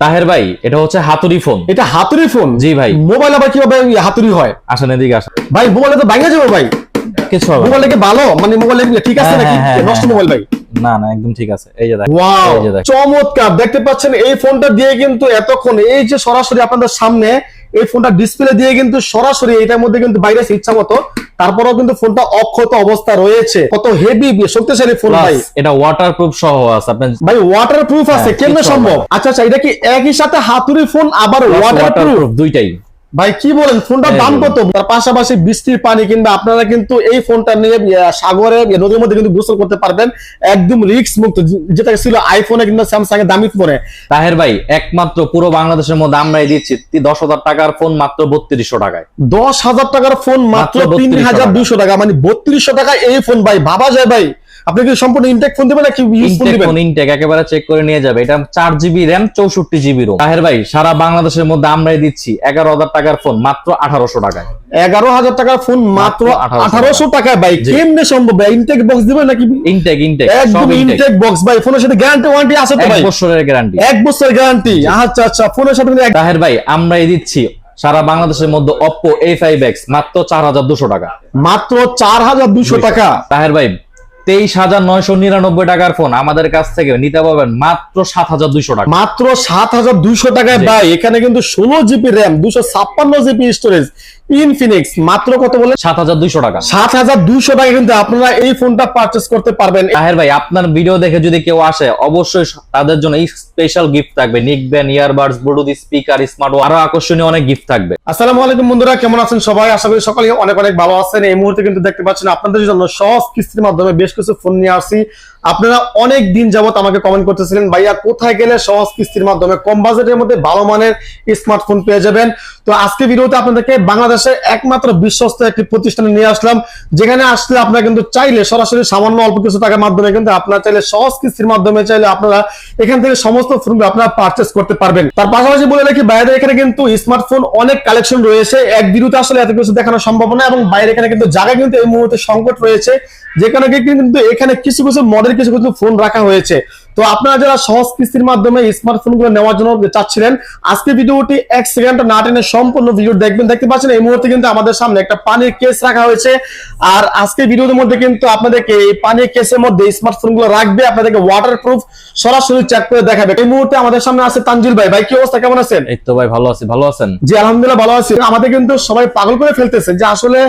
তাহের ভাই এটা হচ্ছে হাতুড়ি ফোন এটা হাতুড়ি ফোন জি ভাই। মোবাইল আবার কীভাবে হাতুরি হাতুড়ি হয়? আসেন এদিকে আসেন। ভাই মোবাইলে তো ভাঙা যাবে ভাই। কিছু হবে মোবাইল কি ভালো? মানে মোবাইল ঠিক আছে হ্যাঁ, নাকি? হ্যাঁ, হ্যাঁ, নষ্ট। মোবাইল ভাই। না না একদম ঠিক আছে। এই যে দেখেন ওয়াও চমৎকার! দেখতে পাচ্ছেন এই ফোনটা দিয়ে কিন্তু এতক্ষণ এই যে সরাসরি আপনাদের সামনে এই ফোনটা ডিসপ্লে দিয়ে কিন্তু সরাসরি এটার মধ্যে কিন্তু বাইরে ইচ্ছা মতো তারপরেও কিন্তু ফোনটা অক্ষত অবস্থা রয়েছে। কত হেভি শক্তিশালী ফোন ভাই। এটা ওয়াটার প্রুফ সহ আছে ভাই ওয়াটার প্রুফ আছে হ্যাঁ, কেমনে সম্ভব? আচ্ছা আচ্ছা এটা কি একই সাথে হাতুড়ি ফোন আবার ওয়াটার প্রুফ দুইটাই। ভাই কি বলেন? ফোনটার দাম কত? তার পাশাপাশি বৃষ্টির পানি কিংবা আপনারা কিন্তু এই ফোনটা নিয়ে সাগরে নদীর মধ্যে কিন্তু গোসল করতে পারবেন। একদম রিস্ক মুক্ত। যেটা ছিল আইফোনে কিংবা স্যামসাং এর দামি ফোনে তাহের ভাই একমাত্র পুরো বাংলাদেশের মধ্যে আমরাই দিচ্ছি। দশ হাজার টাকার ফোন মাত্র বত্রিশশো টাকায়। দশ হাজার টাকার ফোন মাত্র তিন হাজার। দুইশো টাকা। মানে বত্রিশশো টাকা এই ফোন ভাই। ভাবা যায় ভাই। আপনি কি সম্পূর্ণ ইনটেক ফোন দেবেন নাকি ইউজ ফোন দিবেন? ইনটেক একেবারে চেক করে নিয়ে যাবে। এটা চার জিবি র্যাম চৌষট্টি জিবি রোম তাহের ভাই সারা বাংলাদেশের মধ্যে আমরাই দিচ্ছি এগারো হাজার টাকার ফোন মাত্র আঠারোশো টাকায়। এগারো হাজার টাকার ফোন মাত্র মাত্র 1800 টাকায়। ভাই। কেমনে সম্ভব ইনটেক বক্স দিবেন নাকি? ইনটেক ইনটেক একদম ইনটেক বক্স ভাই। ফোনের সাথে গ্যারান্টি ওয়ারেন্টি আছে তো এক ভাই? বছরের গ্যারান্টি এক বছরের গ্যারান্টি আচ্ছা আচ্ছা। ফোনের সাথে তাহের ভাই আমরাই দিচ্ছি। সারা বাংলাদেশের মধ্যে এ ফাইভ এক্স মাত্র চার হাজার দুশো টাকা। মাত্র চার হাজার দুশো টাকা। তাহের ভাই তেইশ হাজার নয়শো নিরানব্বই টাকার ফোন আমাদের কাছ থেকে নিতে পারবেন মাত্র সাত হাজার দুইশো টাকা। মাত্র সাত হাজার দুইশো টাকায়। ভাই এখানে কিন্তু ষোলো জিবি র্যাম দুশো ছাপ্পান্ন জিবি স্টোরেজ ইনফিনিক্স মাত্র কত বলে? সাত হাজার দুইশো টাকা। সাত হাজার দুইশো টাকা কিন্তু আপনারা এই ফোনটা পারচেস করতে পারবেন। তাহের ভাই আপনার ভিডিও দেখে যদি কেউ আসে অবশ্যই তাদের জন্য এই স্পেশাল গিফট থাকবে। নিক ইয়ারবাডস ব্লুটুথ স্পিকার স্মার্ট আরও আকর্ষণীয় অনেক গিফট থাকবে। আসসালামু আলাইকুম বন্ধুরা কেমন আছেন সবাই? আশা করি সকালে অনেক অনেক ভালো আছেন। এই মুহূর্তে কিন্তু দেখতে পাচ্ছেন আপনাদের জন্য সহজ কিস্তির মাধ্যমে বেশ কিছু ফোন নিয়ে আসছি। আপনারা অনেক দিন যাবত আমাকে কমেন্ট করতেছিলেন ভাইয়া কোথায় গেলে সহজ কিস্তির মাধ্যমে কম বাজেটের মধ্যে ভালো মানের স্মার্টফোন পেয়ে যাবেন? তো আজকে ভিডিওতে আপনাদেরকে বাংলাদেশের একমাত্র বিশ্বস্ত একটি প্রতিষ্ঠানে নিয়ে আসলাম। যেখানে আসলে আপনারা কিন্তু চাইলে সরাসরি সামান্য অল্প কিছু টাকার মাধ্যমে কিন্তু আপনারা চাইলে সহজ কিস্তির মাধ্যমে চাইলে আপনারা এখান থেকে সমস্ত ফোনগুলো আপনারা পারচেস করতে পারবেন। তার পাশাপাশি বলে রাখি, বাইরে এখানে কিন্তু স্মার্টফোন অনেক কালেকশন রয়েছে। এক ভিডিওতে আসলে এত কিছু দেখানো সম্ভব না এবং বাইরে এখানে কিন্তু জায়গা কিন্তু এই মুহূর্তে সংকট রয়েছে। যেখানে কিন্তু এখানে কিছু কিছু মডেল কিছু কিছু ফোন রাখা হয়েছে। তো আপনারা যারা সহজ কিস্তির মাধ্যমে স্মার্টফোনগুলো নেওয়ার জন্য চাচ্ছিলেন আজকে ভিডিওটি এক সেকেন্ড না টেনে সম্পূর্ণ ভিডিও দেখবেন। দেখতে পাচ্ছেন এই মুহূর্তে কিন্তু আমাদের সামনে একটা পানির কেস রাখা হয়েছে। আর আজকে ভিডিওর মধ্যে কিন্তু আপনাদেরকে এই পানির কেসের মধ্যে স্মার্টফোনগুলো রাখবে আপনাদেরকে ওয়াটার প্রুফ সরাসরি চেক করে দেখাবে। এই মুহূর্তে আমাদের সামনে আছে তানজিল ভাই। ভাই কি অবস্থা? কেমন আছেন? এই তো ভাই ভালো আছি। ভালো আছেন? জি আলহামদুলিল্লাহ ভালো আছি। আমাদের কিন্তু সবাই পাগল করে ফেলতেছে যে আসলে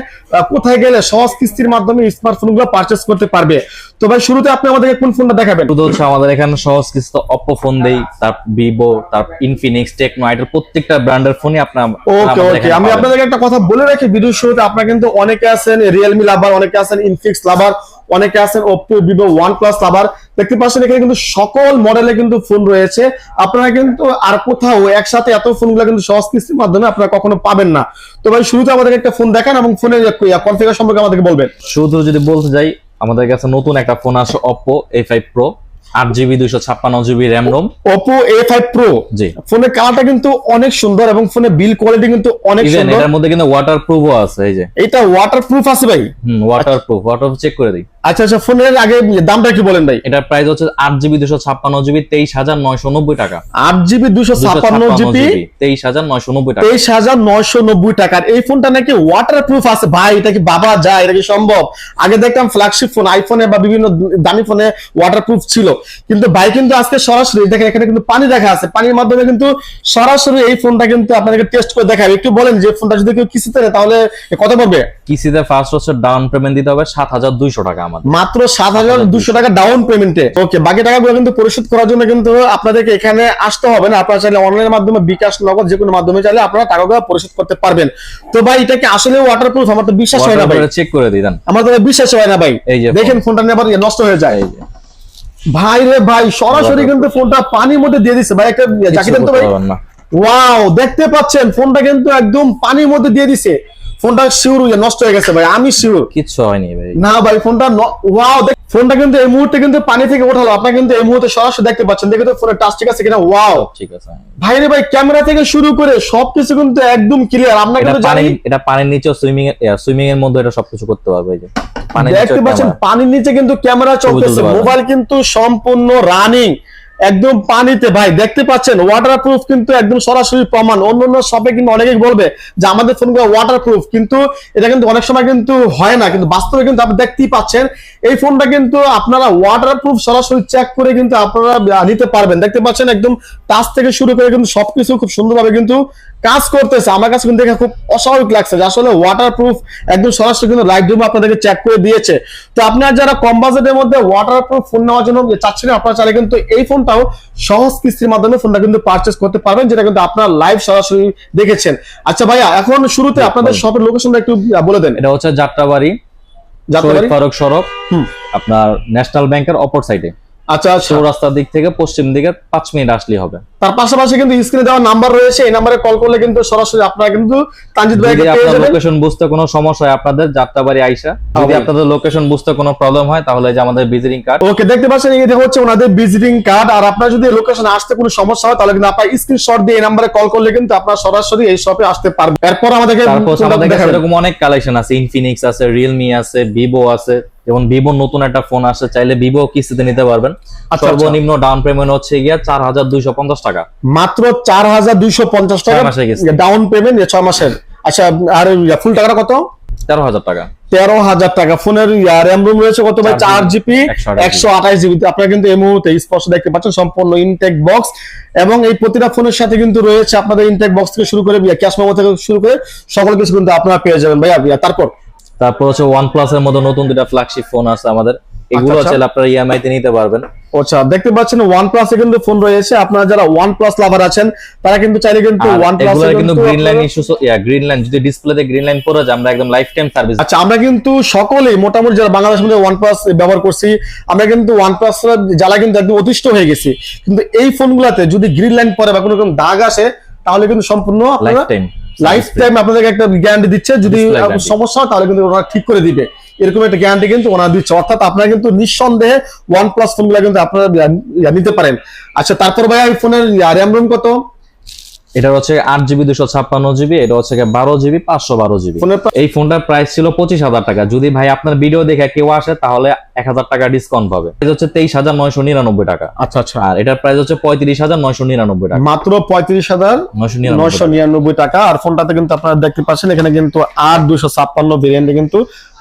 কোথায় গেলে সহজ কিস্তির মাধ্যমে স্মার্টফোনগুলো পারচেস করতে পারবে। তো ভাই শুরুতে আপনি আমাদেরকে কোন ফোনটা দেখাবেন? শুধু হচ্ছে আমাদের এখানে সহজ কিছু অপ্পো ফোন দেই তার ভিভো তার ইনফিনিক্স টেকনো আইটেল প্রত্যেকটা ব্র্যান্ডের ফোনই আপনার ওকে ওকে আমি আপনাদেরকে একটা কথা বলে রাখি ভিডিও শুরুতে আপনারা কিন্তু অনেকে আছেন রিয়েলমি লাভার অনেকে আছেন ইনফিক্স লাভার অনেকে আছেন Oppo Vivo OnePlus lover দেখতে পাচ্ছেন এখানে কিন্তু সকল মডেলে কিন্তু ফোন রয়েছে। আপনারা কিন্তু আর কোথাও একসাথে এত ফোনগুলো কিন্তু সহজ কিস্তির মাধ্যমে আপনারা কখনো পাবেন না। তো ভাই শুরুতে আমাদেরকে একটা ফোন দেখান এবং ফোনের কনফিগার সম্পর্কে আমাদেরকে বলবেন। শুধু যদি বলতে যাই আমাদের কাছে নতুন একটা ফোন আসে অপ্পো এ ফাইভ প্রো আট জিবি দুইশো ছাপ্পান্ন GB RAM ROM. Oppo A five pro G. ফোনের কালারটা কিন্তু অনেক সুন্দর এবং ফোনের বিল কোয়ালিটি কিন্তু অনেক সুন্দর। এটার মধ্যে কিন্তু ওয়াটার প্রুফও আছে এই যে। এটা ওয়াটার প্রুফ আছে ভাই। হুম ওয়াটার প্রুফ ওয়াটার চেক করে দিই। আচ্ছা আচ্ছা ফোনের আগে দামটা কি বলেন ভাই। এটার প্রাইস হচ্ছে আট জিবি দুশো ছাপ্পান্ন জিবি তেইশ হাজার নয়শো নব্বই টাকা। আট জিবি দুশো ছাপ্পান্ন জিবি তেইশ হাজার নয়শো নব্বই টাকা। তেইশ হাজার নয়শো নব্বই টাকার। এই ফোনটা নাকি ওয়াটার প্রুফ আছে। ভাই এটা কি বাবা যায়? এটা কি সম্ভব? আগে দেখতাম ফ্ল্যাগশিপ ফোন আইফোনে বা বিভিন্ন দামি ফোনে ওয়াটার প্রুফ ছিল। কিন্তু ভাই কিন্তু আজকে সরাসরি দেখেন এখানে কিন্তু পানি দেখা আছে। পানির মাধ্যমে কিন্তু সরাসরি এই ফোনটা কিন্তু আপনাদেরকে টেস্ট করে দেখাবে। একটু বলেন যে ফোনটা যদি কেউ কিস্তিতে তাহলে কত পড়বে? কিসিতে ফার্স্ট হচ্ছে ডাউন পেমেন্ট দিতে হবে সাত হাজার দুইশো টাকা। আমাদের। মাত্র সাত হাজার দুশো টাকা ডাউন পেমেন্টে ওকে বাকি টাকাগুলো কিন্তু পরিশোধ করার জন্য কিন্তু আপনাদেরকে এখানে আসতে হবে না। আপনারা চাইলে অনলাইনের মাধ্যমে বিকাশ নগদ যে কোনো মাধ্যমে চাইলে আপনারা টাকাগুলো পরিশোধ করতে পারবেন। তো ভাই এটা কি আসলে ওয়াটার প্রুফ আমার তো বিশ্বাস হয় না ভাই। চেক করে দিই আমার তো বিশ্বাস হয় না ভাই। এই যে দেখেন ফোনটা নিয়ে আবার ইয়ে নষ্ট হয়ে যায়। এই যে। ভাই রে ভাই সরাসরি কিন্তু ফোনটা পানির মধ্যে দিয়ে দিচ্ছে ভাই একটা চাকি দেন তো ভাই। ওয়াও দেখতে পাচ্ছেন ফোনটা কিন্তু একদম পানির মধ্যে দিয়ে দিছে। ফোনটা শিওর নষ্ট হয়ে গেছে ভাই আমি শিওর কিচ্ছু হয়নি ভাই। না ভাই ফোনটা ওয়াও দেখ ফোনটা কিন্তু এই মুহূর্তে কিন্তু পানি থেকে ওঠালো। আপনারা কিন্তু এই মুহূর্তে সরাসরি দেখতে পাচ্ছেন দেখে তো ফোনের টাচ ঠিক আছে কিনা? ওয়াও ঠিক আছে। ভাই রে ভাই ক্যামেরা থেকে শুরু করে সবকিছু কিন্তু একদম ক্লিয়ার আমরা কিন্তু জানি এটা পানির নিচে সুইমিং সুইমিং এর মধ্যে এটা সবকিছু করতে পারবে এই যে। পানির নিচে দেখতে পাচ্ছেন পানির নিচে কিন্তু ক্যামেরা চলতেছে। মোবাইল কিন্তু সম্পূর্ণ রানিং একদম পানিতে, ভাই, দেখতে পাচ্ছেন ওয়াটার প্রুফ কিন্তু একদম সরাসরি প্রমাণ। অন্য অন্য শপে কিন্তু অনেকেই বলবে যে আমাদের ফোনগুলো ওয়াটার প্রুফ কিন্তু এটা কিন্তু অনেক সময় কিন্তু হয় না, কিন্তু বাস্তবে কিন্তু আপনি দেখতেই পাচ্ছেন, এই ফোনটা কিন্তু আপনারা ওয়াটার প্রুফ সরাসরি চেক করে কিন্তু আপনারা নিতে পারবেন। দেখতে পাচ্ছেন, একদম টাচ থেকে শুরু করে কিন্তু সবকিছু খুব সুন্দরভাবে কিন্তু কাজ করতেছে। আমার কাছে কিন্তু দেখে খুব অস্বাভাবিক লাগছে যে আসলে ওয়াটার প্রুফ একদম সরাসরি কিন্তু লাইট রুম আপনাদেরকে চেক করে দিয়েছে। তো আপনারা যারা কম বাজেটের মধ্যে ওয়াটার প্রুফ ফোন নেওয়ার জন্য চাচ্ছিলেন আপনারা চাইলে কিন্তু এই ফোনটাও সহজ কিস্তির মাধ্যমে ফোনটা কিন্তু পারচেস করতে পারবেন যেটা কিন্তু আপনার লাইভ সরাসরি দেখেছেন আচ্ছা ভাইয়া এখন শুরুতে আপনাদের শপের লোকেশনটা একটু বলে দেন এটা হচ্ছে যাত্রাবাড়ি যাত্রাবাড়ি? ফারুক সড়ক হুম। আপনার ন্যাশনাল ব্যাংকের অপর সাইডে আচ্ছা আচ্ছা। চৌরাস্তার দিক থেকে পশ্চিম দিকে পাঁচ মিনিট আসলেই হবে। তার পাশাপাশি কিন্তু স্ক্রিনে দেওয়া নাম্বার রয়েছে এই নাম্বারে কল করলে কিন্তু সরাসরি আপনারা কিন্তু তানজিদ পেয়ে আপনার লোকেশন বুঝতে কোনো সমস্যা হয় আপনাদের যাত্রাবাড়ি আইসা। যদি আপনাদের লোকেশন বুঝতে কোনো প্রবলেম হয় তাহলে যে আমাদের ভিজিটিং কার্ড ওকে দেখতে পাচ্ছেন এটা হচ্ছে ওনাদের ভিজিটিং কার্ড আর আপনার যদি লোকেশন আসতে কোনো সমস্যা হয় তাহলে কিন্তু আপনার স্ক্রিনশট দিয়ে এই নাম্বারে কল করলে কিন্তু আপনার সরাসরি এই শপে আসতে পারবেন। এরপর আমাদেরকে তারপর আমাদের কাছে এরকম অনেক কালেকশন আছে। ইনফিনিক্স আছে রিয়েলমি আছে ভিভো আছে। যেমন ভিভো নতুন একটা ফোন আসছে চাইলে ভিভো কিস্তিতে নিতে পারবেন। আচ্ছা। সর্বনিম্ন ডাউন পেমেন্ট হচ্ছে গিয়া চার হাজার দুইশো পঞ্চাশ টাকা। মাত্র চার হাজার দুইশো পঞ্চাশ টাকা। ডাউন পেমেন্ট ছয় মাসের। আচ্ছা আর ফুল টাকাটা কত? তেরো হাজার টাকা। তেরো হাজার টাকা। ফোনের র্যাম রুম রয়েছে কত ভাই? চার 4 জিবি 128 একশো আঠাশ জিবি। আপনারা কিন্তু এই মুহূর্তে স্পষ্ট দেখতে পাচ্ছেন সম্পূর্ণ ইনটেক বক্স। এবং এই প্রতিটা ফোনের সাথে কিন্তু রয়েছে আপনাদের ইনটেক বক্স থেকে শুরু করে ক্যাশ মেমো থেকে শুরু করে সকল কিছু কিন্তু আপনারা পেয়ে যাবেন ভাইয়া। তারপর তারপর হচ্ছে প্লাস এর মধ্যে নতুন দুটা ফ্ল্যাগশিপ ফোন আছে আমাদের। এগুলো আচ্ছা। চাইলে আপনারা ইএমআই তে নিতে পারবেন। আচ্ছা দেখতে পাচ্ছেন ওয়ান প্লাস কিন্তু ফোন রয়েছে। আপনারা যারা ওয়ান প্লাস লাভার আছেন তারা কিন্তু চাইলে কিন্তু প্লাস এগুলোর কিন্তু গ্রিন লাইন ইস্যু ইয়া গ্রিন লাইন যদি ডিসপ্লেতে গ্রিন লাইন পড়ে যায় আমরা একদম লাইফ টাইম সার্ভিস আচ্ছা আমরা কিন্তু সকলেই মোটামুটি যারা বাংলাদেশের মধ্যে ওয়ান প্লাস ব্যবহার করছি আমরা কিন্তু ওয়ান প্লাস জ্বালা কিন্তু একদম অতিষ্ঠ হয়ে গেছি। কিন্তু এই ফোনগুলোতে যদি গ্রিন লাইন পরে বা কোনো রকম দাগ আসে তাহলে কিন্তু সম্পূর্ণ লাইফ টাইম লাইফ টাইম আপনাদেরকে একটা গ্যারান্টি দিচ্ছে যদি সমস্যা হয় তাহলে কিন্তু ওরা ঠিক করে দিবে। এরকম একটা গ্যারান্টি কিন্তু ওনারা দিচ্ছে। অর্থাৎ আপনারা কিন্তু নিঃসন্দেহে ওয়ান প্লাস ফোনগুলো কিন্তু আপনারা নিতে পারেন। আচ্ছা তারপর ভাই ফোনের র্যাম রোম কত? এটা হচ্ছে আট জিবি দুশো ছাপ্পান্ন জিবি এটা হচ্ছে বারো জিবি পাঁচশো বারো জিবি। এই ফোনটার প্রাইস ছিল পঁচিশ হাজার টাকা। যদি ভাই আপনার ভিডিও দেখে কেউ আসে তাহলে এক হাজার টাকা ডিসকাউন্ট পাবে। এটা হচ্ছে তেইশ হাজার নয়শো নিরানব্বই টাকা। আচ্ছা আচ্ছা। আর এটার প্রাইস হচ্ছে পঁয়ত্রিশ হাজার নয়শো নিরানব্বই টাকা। মাত্র পঁয়ত্রিশ হাজার নয়শো নিরানব্বই টাকা। আর ফোনটাতে কিন্তু আপনারা দেখতে পাচ্ছেন এখানে কিন্তু আট দুশো ছাপ্পান্ন ভেরিয়েন্টে কিন্তু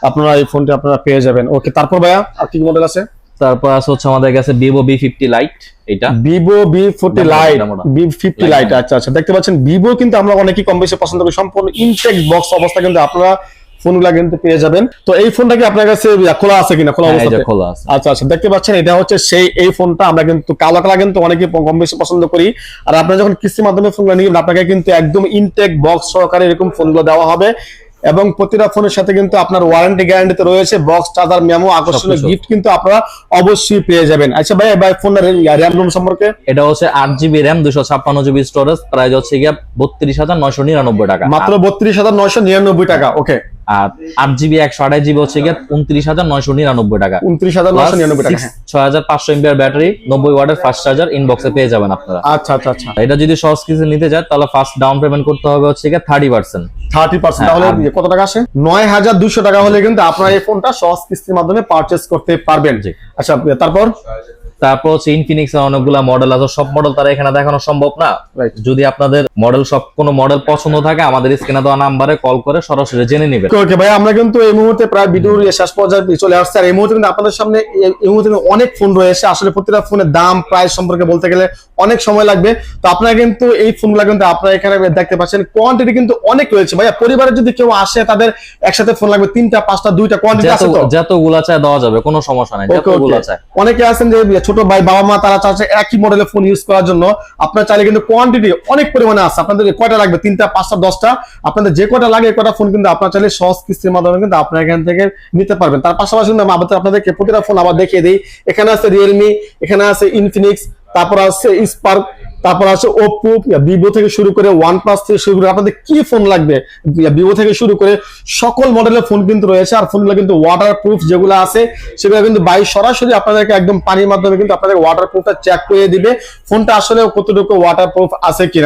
আপনারা এই ফোনটি আপনারা পেয়ে যাবেন। ওকে তারপর ভাইয়া আর কি মডেল আছে? তারপর আছে হচ্ছে আমাদের কাছে ভিভো বি ফিফটি লাইট এটা। ভিভো বি ফোর্টি দাম লাইট বি ফিফটি লাইট আচ্ছা আচ্ছা দেখতে পাচ্ছেন ভিভো কিন্তু আমরা অনেকেই কম বেশি পছন্দ করি। সম্পূর্ণ ইনটেক বক্স অবস্থা কিন্তু আপনারা ফোনগুলা কিন্তু পেয়ে যাবেন। তো এই ফোনটা কি আপনার কাছে খোলা আছে কিনা? খোলা হ্যাঁ, অবস্থাতে? খোলা আছে। আচ্ছা আচ্ছা দেখতে পাচ্ছেন এটা হচ্ছে সেই এই ফোনটা আমরা কিন্তু কালো কালা কিন্তু অনেকে কম বেশি পছন্দ করি। আর আপনারা যখন কিস্তির মাধ্যমে ফোনগুলো নিবেন আপনাকে কিন্তু একদম ইনটেক বক্স সহকারে এরকম ফোনগুলো দেওয়া হবে। এবং প্রতিটা ফোনের সাথে কিন্তু আপনার ওয়ারেন্টি গ্যারান্টিতে রয়েছে বক্স চার্জার মেমো আকর্ষণীয়। গিফট কিন্তু আপনারা অবশ্যই পেয়ে যাবেন। আচ্ছা ভাই ভাই ফোনের র্যাম রুম সম্পর্কে? এটা হচ্ছে আট জিবি র্যাম দুশো ছাপ্পান্ন জিবি স্টোরেজ প্রাইস হচ্ছে গিয়া বত্রিশ হাজার নয়শো নিরানব্বই টাকা। মাত্র বত্রিশ হাজার নয়শো নিরানব্বই টাকা ওকে আর আট জিবি একশো আঠাশ জিবি হচ্ছে গিয়া উনত্রিশ হাজার নয়শো নিরানব্বই টাকা। উনত্রিশ হাজার নয়শো নিরানব্বই টাকা। হ্যাঁ। ছয় হাজার পাঁচশো এমবিআর ব্যাটারি নব্বই ওয়াটের ফাস্ট চার্জার ইনবক্সে পেয়ে যাবেন আপনারা। আচ্ছা আচ্ছা আচ্ছা। এটা যদি সহজ কিছু নিতে যায় তাহলে ফার্স্ট ডাউন পেমেন্ট করতে হবে হচ্ছে গিয়ে থার্টি পার্সেন্ট থার্টি পার্সেন্ট হ্যাঁ, তাহলে কত টাকা আসে? নয় হাজার দুশো টাকা হলে কিন্তু আপনারা এই ফোনটা সহজ কিস্তির মাধ্যমে পারচেস করতে পারবেন। আচ্ছা তারপর? তারপর হচ্ছে ইনফিনিক্স অনেকগুলা মডেল আছে। সব মডেল তারা এখানে দেখানো সম্ভব না। যদি আপনাদের মডেল সব কোনো মডেল পছন্দ থাকে আমাদের স্ক্রিনে দেওয়া নাম্বারে কল করে সরাসরি জেনে নেবেন। ওকে ভাই আমরা কিন্তু এই মুহূর্তে প্রায় ভিডিওর শেষ পর্যায়ে চলে আসছে। আর এই মুহূর্তে কিন্তু আপনাদের সামনে এই- মুহূর্তে অনেক ফোন রয়েছে। আসলে প্রতিটা ফোনের দাম প্রাইস সম্পর্কে বলতে গেলে অনেক সময় লাগবে। তো আপনারা কিন্তু এই ফোনগুলো কিন্তু আপনারা এখানে দেখতে পাচ্ছেন। কোয়ান্টিটি কিন্তু অনেক রয়েছে ভাইয়া। পরিবারে যদি কেউ আসে তাদের একসাথে ফোন লাগবে তিনটা পাঁচটা দুইটা কোয়ান্টিটি আছে তো? যতগুলা চাই দেওয়া যাবে কোনো সমস্যা নাই। যতগুলা চায় অনেকে আছেন যে ছোট ভাই, বাবা মা, তারা চাচ্ছে একই মডেলের ফোন ইউজ করার জন্য। আপনার চাইলে কিন্তু কোয়ান্টিটি অনেক পরিমাণে আছে। আপনাদের কয়টা লাগবে? তিনটা, পাঁচটা, দশটা। আপনাদের যে কয়টা লাগে, কয়টা ফোন কিন্তু আপনার চাইলে সহজ কিস্তির মাধ্যমে কিন্তু আপনার এখান থেকে নিতে পারবেন। তার পাশাপাশি কিন্তু আমাদের আপনাদেরকে প্রতিটা ফোন আবার দেখিয়ে দিই। এখানে আছে রিয়েলমি এখানে আছে ইনফিনিক্স তারপর আছে স্পার্ক তারপর আছে ওপো ভিভো থেকে শুরু করে ওয়ান প্লাস থেকে শুরু করে, আপনাদের কি ফোন লাগবে? ভিভো থেকে শুরু করে সকল মডেলের ফোন কিন্তু রয়েছে, আর ফোনগুলো কিন্তু ওয়াটার প্রুফ যেগুলো আছে, সেগুলো কিন্তু বাই সরাসরি আপনাদেরকে একদম পানির মাধ্যমে কিন্তু আপনাদের ওয়াটার প্রুফটা চেক করে দিবে ফোনটা আসলে কতটুকু ওয়াটার প্রুফ আছে কিনা।